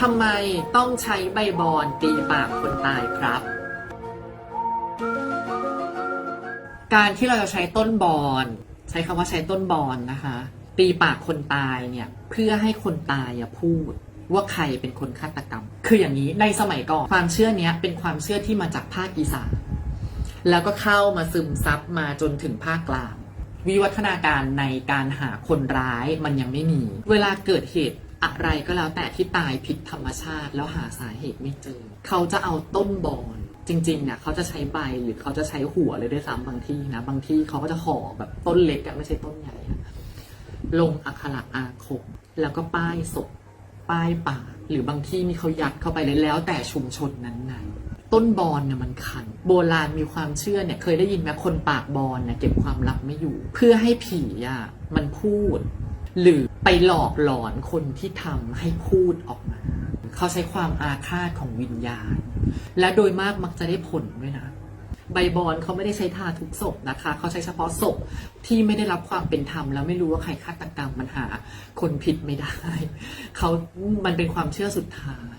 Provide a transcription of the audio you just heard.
ทำไมต้องใช้ใบบอนตีปากคนตายครับ การที่เราจะใช้ต้นบอน ใช้คำว่าใช้ต้นบอนนะคะ ตีปากคนตายเนี่ยเพื่อให้คนตายพูดว่าใครเป็นคนฆาตกรรม คืออย่างนี้ในสมัยก่อนความเชื่อเนี้ยเป็นความเชื่อที่มาจากภาคอีสานแล้วก็เข้ามาซึมซับมาจนถึงภาคกลาง วิวัฒนาการในการหาคนร้ายมันยังไม่มี เวลาเกิดเหตุ อะไรก็แล้วแต่ที่ตายผิดธรรมชาติ แล้วหาสาเหตุไม่เจอ เขาจะเอาต้นบอนจริงๆเนี่ยเขาจะใช้ใบหรือเขาจะใช้หัวเลยด้วยซ้ำบางที่นะ บางที่เขาก็จะห่อแบบต้นเล็กอะไม่ใช่ต้นใหญ่อะลงอักขระอาคม แล้วก็ป้ายศพป้ายป่า หรือบางที่มีเขายัดเข้าไปเลยแล้วแต่ชุมชนนั้นๆ ต้นบอนเนี่ยมันคัน โบราณมีความเชื่อเนี่ยเคยได้ยินไหมคนปากบอนเนี่ยเก็บความลับไม่อยู่ เพื่อให้ผีอะมันพูด หรือไปหลอกหลอนคนที่ทำให้พูดออกมา เขาใช้ความอาฆาตของวิญญาณ และโดยมากมักจะได้ผลด้วยนะใบบอลเขาไม่ได้ใช้ทาทุกศพนะคะ เขาใช้เฉพาะศพที่ไม่ได้รับความเป็นธรรมแล้วไม่รู้ว่าใครฆาตกรรมมันหา คนผิดไม่ได้ เขามันเป็นความเชื่อสุดท้าย